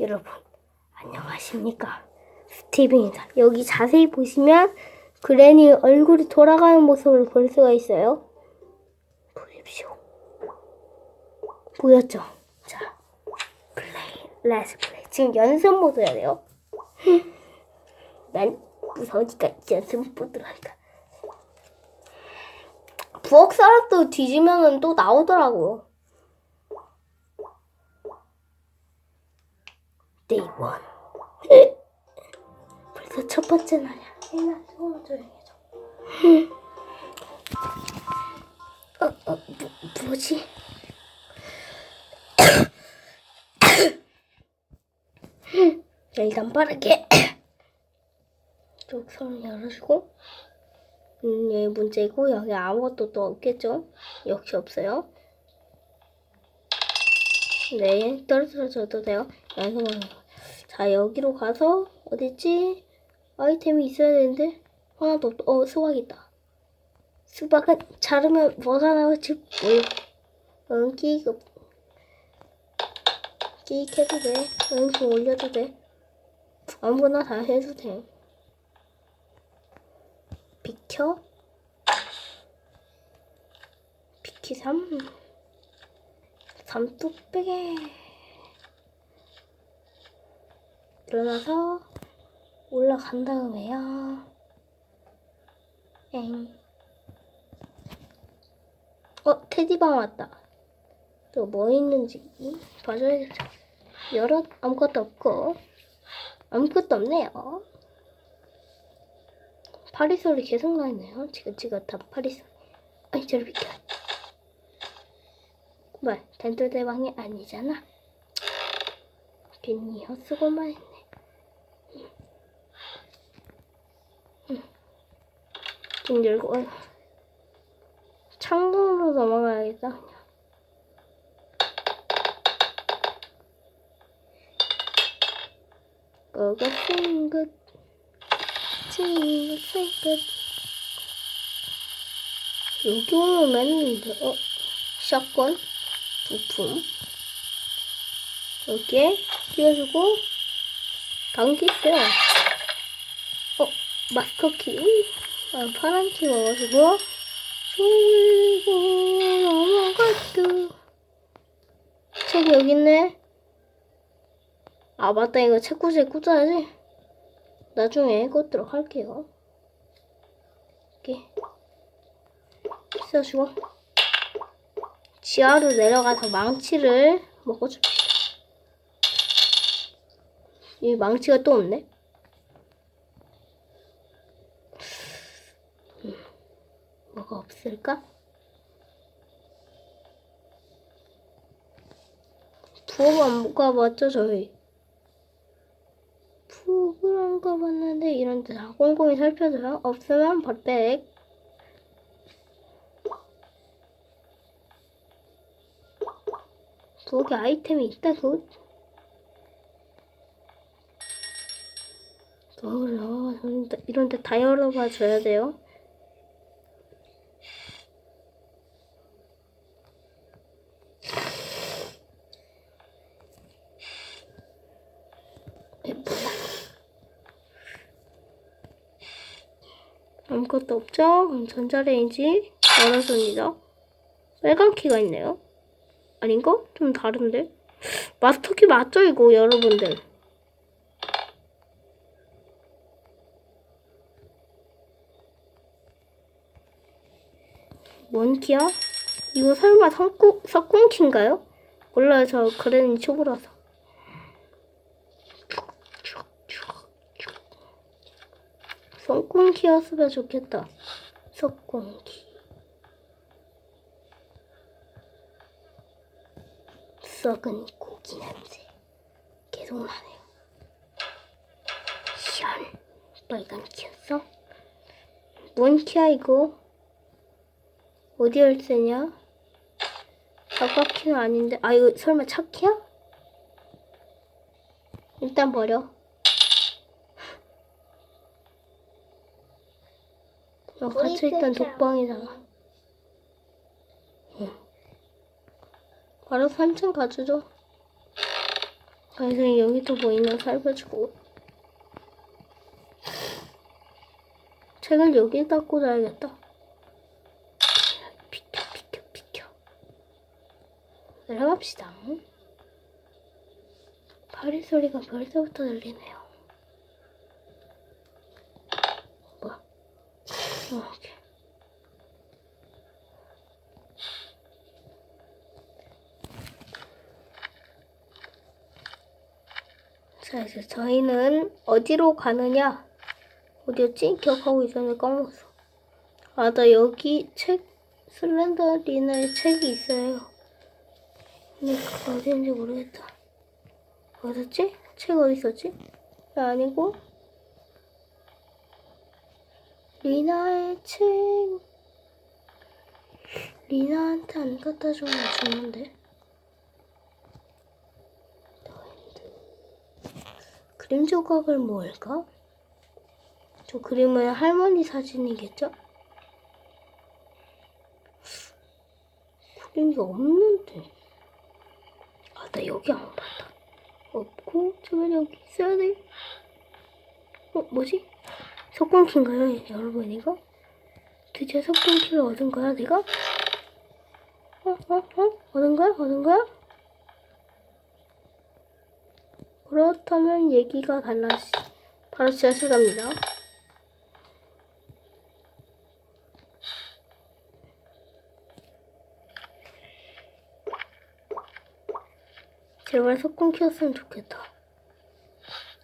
여러분, 안녕하십니까. 스티븐입니다. 여기 자세히 보시면 그레니 얼굴이 돌아가는 모습을 볼 수가 있어요. 보십시오. 보였죠? 자, 플레이, 레스 플레이. 지금 연습 모드 해야 돼요. 난 무서우니까 연습 모드로 하니까. 부엌 사람도 뒤지면은 또 나오더라고요. 데이 원. 벌써 첫 번째 날이야. 혜나, 조금만 조용해져. 어, 어, 뭐, 뭐지? 자, 일단 빠르게 쪽 손을 열어주고 음, 여기 문제고 여기 아무것도 또 없겠죠? 역시 없어요. 네, 떨어져도 돼요. 연습을. 자, 여기로 가서 어딨지? 아이템이 있어야 되는데 하나도 없. 어, 수박 있다. 수박은 자르면 뭐가 나올지 몰라. 응, 끼급. 끼익 해도 돼. 응, 좀 올려도 돼. 아무거나 다 해도 돼. 비켜. 비키 3. 삼뚝배기. 일어나서 올라간 다음에요. 엥. 어, 테디방 왔다. 또 뭐 있는지 봐줘야겠죠. 열어 아무것도 없고 아무것도 없네요. 파리 소리 계속 나네요. 지긋지긋한 파리 소리. 아이 저리 비켜. 뭘 단돌대왕이 아니잖아. 괜히 헛수고만 했네. 문 열고 어휴. 창문으로 넘어가야겠다. 그냥. 그거 생긋 친구 생긋 여기 오면 맨날 어 샷건 부품 여기에 끼워주고 감기 있어요. 어 마스터키. 아, 파란 키 먹어주고 졸고 넘어갔다. 책 여기 있네. 아 맞다. 이거 책꽂이에 꽂아야지. 나중에 꽂도록 할게요. 이렇게. 써주고 지하로 내려가서 망치를 먹어줍니다 이 망치가 또 없네. 음, 뭐가 없을까? 부엌 안 가봤죠 저희? 부엌을 안 가봤는데 이런 데 다 꼼꼼히 살펴줘요? 없으면 버백 부엌에 아이템이 있다 굿 부엌을 넣어서 이런 데 다 열어봐 줘야 돼요 아무것도 없죠? 전자레인지 열어줍니다. 빨간 키가 있네요. 아닌가? 좀 다른데? 마스터키 맞죠 이거 여러분들? 뭔 키야? 이거 설마 석궁, 석궁 키인가요? 몰라요 저 그랜이 초보라서 석궁키였으면 좋겠다. 석궁키. 썩은 고기 냄새. 계속 나네요. 현. 빨간 키였어? 뭔 키야 이거? 어디 열쇠냐? 사과키는 아닌데. 아 이거 설마 차 키야? 일단 버려. 어, 갇혀있던 독방이잖아. 바로 3층 가주죠. 그래서 여기 또뭐 있나 살펴주고 책을 여기에다 꽂아야겠다. 비켜 비켜 비켜 내려갑시다. 파리 소리가 벌써부터 들리네요. 뭐야? 어, 오케이. 자, 이제 저희는 어디로 가느냐? 어디였지? 기억하고 있었는데 까먹었어. 아, 나 여기 책, 슬렌더리나의 책이 있어요. 근데 어디인지 모르겠다. 어딨지? 책 어디 있었지? 야, 아니고. 리나의 책. 리나한테 안 갖다 주면 죽는데. 그림 조각을 모을까? 저 그림은 할머니 사진이겠죠? 그림이 없는데. 아, 나 여기 안 봤다. 없고, 저는 여기 있어야 돼. 어, 뭐지? 석공키인가요, 여러분, 이거? 드디어 석공키를 얻은 거야, 내가? 어, 어, 어? 얻은 거야? 얻은 거야? 그렇다면 얘기가 달라지. 바로 지하실 갑니다. 제발 석궁 키웠으면 좋겠다.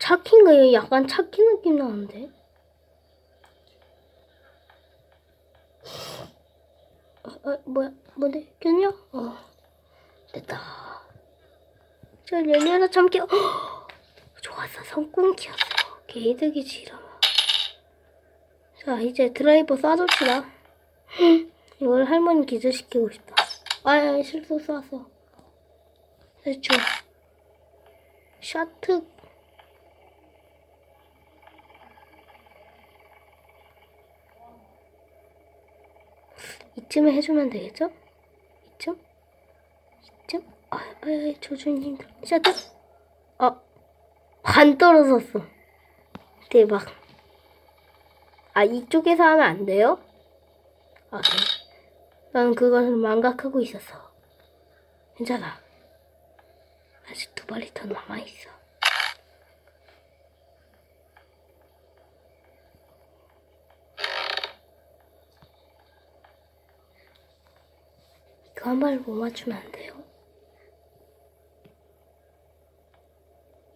차키인가? 약간 차키 느낌 나는데? 어, 어, 뭐야? 뭔데? 꼈냐? 어. 됐다. 저 열려라 참기. 어! 좋았어. 성공 키웠어. 개이득이 지라. 자, 이제 드라이버 쏴줍시다. 이걸 할머니 기절시키고 싶다. 아, 실수 쐈어. 대충. 샤트. 이쯤에 해주면 되겠죠? 이쯤? 이쯤? 아, 아, 아 조준님. 샤트. 아, 반 떨어졌어. 대박. 아, 이쪽에서 하면 안 돼요? 아, 그래. 난 그걸 망각하고 있었어. 괜찮아. 아직 두 발이 더 남아있어. 그한 발을 못 맞추면 안 돼요.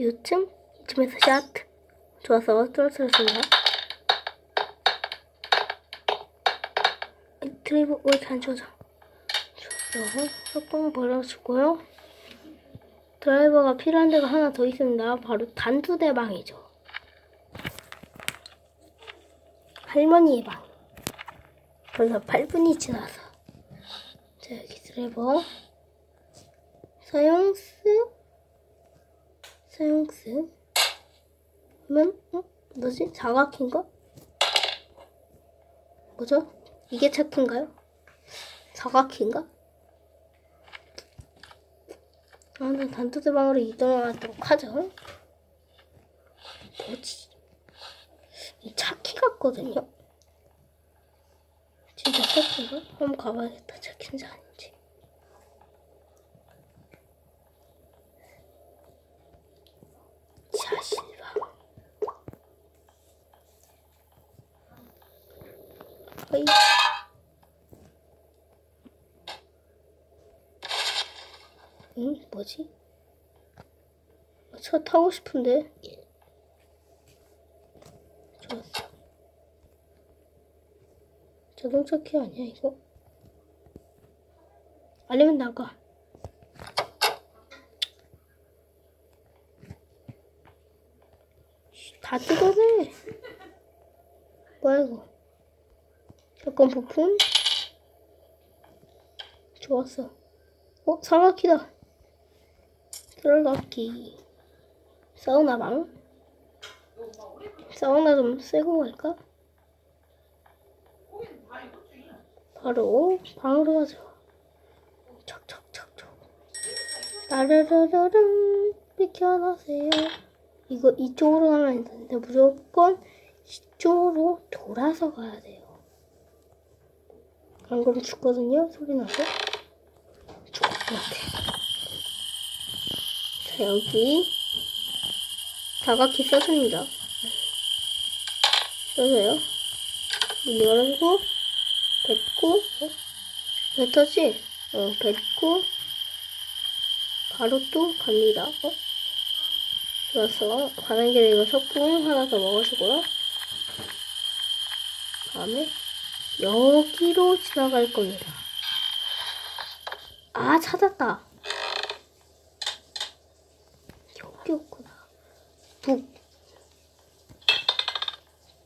요쯤? 이쯤에서 샷. 좋아서 떨어뜨렸습니다. 드리블 왜 이렇게 안 쳐져? 좋았어. 석공 버려주고요. 드라이버가 필요한 데가 하나 더 있습니다. 바로 단두대 방이죠. 할머니의 방. 벌써 8분이 지나서. 자, 여기 드라이버. 사용스. 사용스. 그러면, 어? 뭐지? 사각인가? 뭐죠? 이게 차키인가요? 사각인가? 나는 단두대방으로 이동하도록 하죠. 뭐지? 이 차키 같거든요? 진짜 차키인가? 한번 가봐야겠다. 차키인지 아닌지. 자실방. 어이. 응? 뭐지? 차 타고 싶은데. 좋았어. 자동차 키 아니야, 이거? 아니면 나가. 다 뜯어내. 뭐야, 이거? 잠깐 부품? 좋았어. 어, 사각키다. 들어가기. 사우나 방? 사우나 좀 세고 갈까? 바로 방으로 가자. 척척척척. 따르르르릉 비켜나세요. 이거 이쪽으로 가면 안 되는데 무조건 이쪽으로 돌아서 가야 돼요. 안 그러면 죽거든요. 소리 나서. 죽을 것 같아. 자, 여기 다각기 써줍니다. 써서요. 문 열고 뱉고 어? 뱉었지? 어, 뱉고 바로 또 갑니다. 어? 좋았어. 가는 길에 이거 석궁 하나 더 먹어주고요. 다음에 여기로 지나갈 겁니다. 아 찾았다. 여기였구나. 북.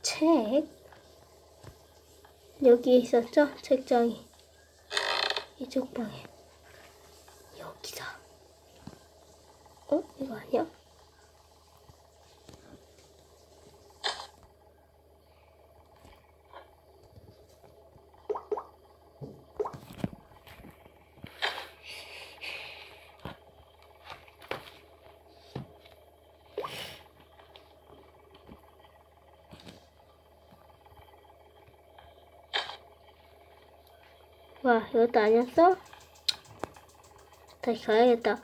책. 여기에 있었죠? 책장이. 이쪽 방에. 여기다. 어? 이거 아니야? 와, 이것도 아니었어? 다시 가야겠다.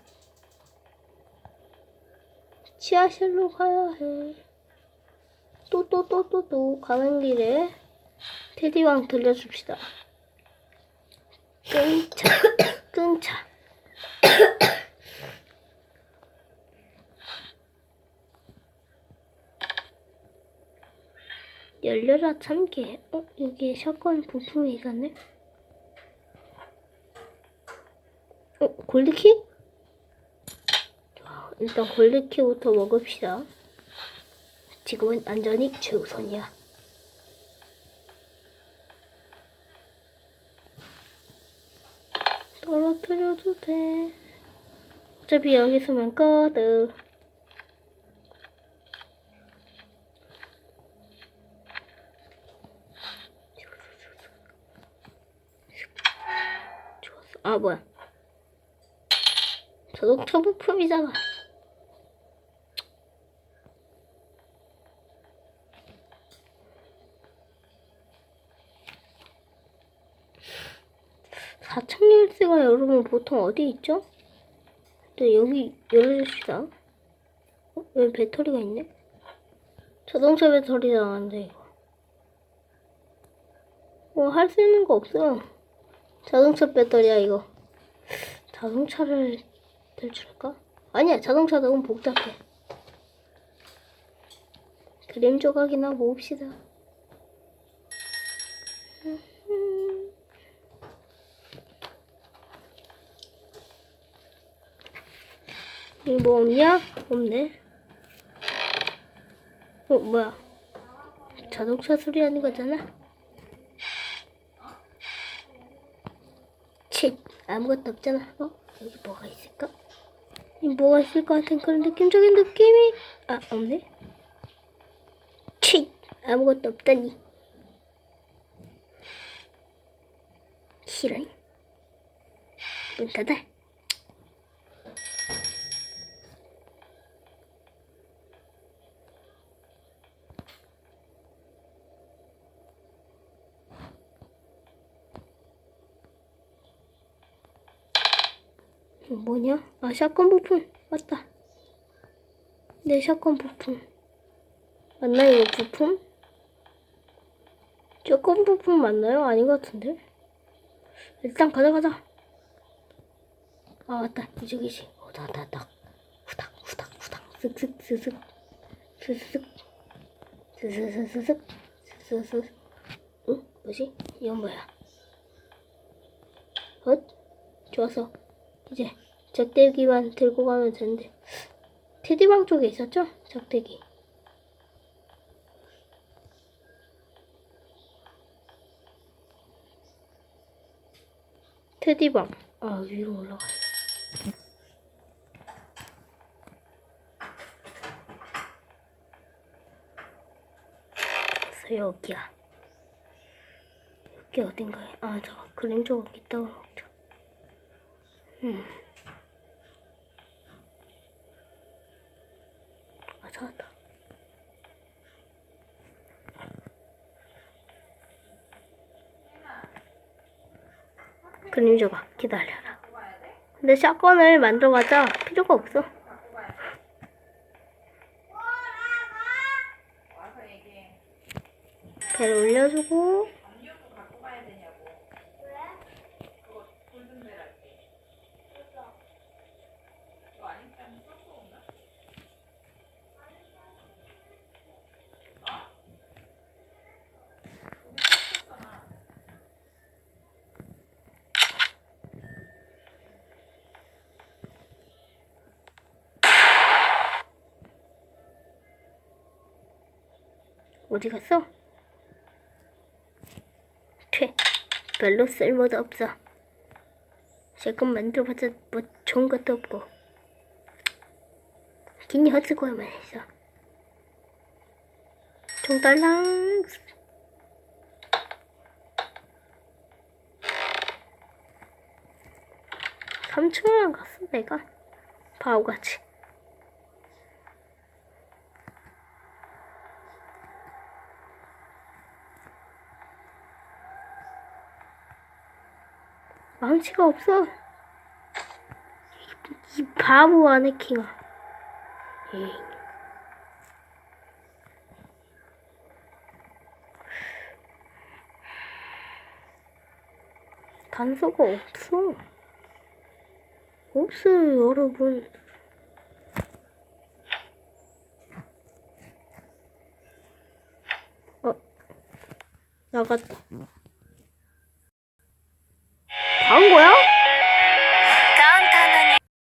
지하실로 가야 해. 또, 또, 또, 또, 또, 가는 길에 테디왕 들려줍시다. 끈차, 끈차. 열려라 참깨. 어, 여기 샷건 부품이 있었네? 어, 골드킥? 자, 일단 골드킥부터 먹읍시다. 지금은 안전이 최우선이야. 떨어뜨려도 돼. 어차피 여기 있으면 꺼득. 아, 뭐야. 자동차 부품이잖아. 사창 열쇠가 여러분 보통 어디 있죠? 네, 여기 열어줍시다. 어? 왜 배터리가 있네? 자동차 배터리 나왔는데 이거. 뭐 할 수 있는 거 없어요. 자동차 배터리야 이거. 자동차를 탈출할까? 아니야 자동차 너무 복잡해. 그림 조각이나 모읍시다. 이거 뭐 없냐? 없네. 어 뭐야? 자동차 소리 하는 거잖아. 치 아무것도 없잖아. 어 여기 뭐가 있을까? 이 뭐가 있을 것 같은 그런 느낌적인 느낌이 아 없네. 치 아무것도 없다니. 싫어. 문 닫아. 뭐냐? 아, 샷건 부품. 맞다. 내 샷건 부품. 맞나, 이거 부품? 샷건 부품 맞나요? 아닌 것 같은데? 일단 가져가자. 아, 맞다. 이쪽이지. 오다다닥. 후닥, 후닥, 후닥. 슥슥, 스슥. 스슥. 스슥 스슥. 스슥스슥. 응? 뭐지? 이건 뭐야? 헛? 좋았어. 이제 작대기만 들고 가면 되는데. 테디방 쪽에 있었죠? 작대기. 테디방. 아 위로 올라가 그래서 여기야. 여기 어딘가에. 아저 그림 조각 있다고 먹 자 음. 찾았다. 그림 줘봐. 기다려라. 근데 샷건을 만들어봤자 필요가 없어. 배를 올려주고 어디 갔어? 퇴. 별로 쓸모도 없어. 샷건 만들어봤자 뭐 좋은 것도 없고. 긴 헛수고만 했어. 총달랑. 삼촌이랑 갔어 내가 바보같이. 망치가 없어. 이, 이 바보 아네킹아. 단서가 없어. 없어요, 여러분. 어, 나갔다.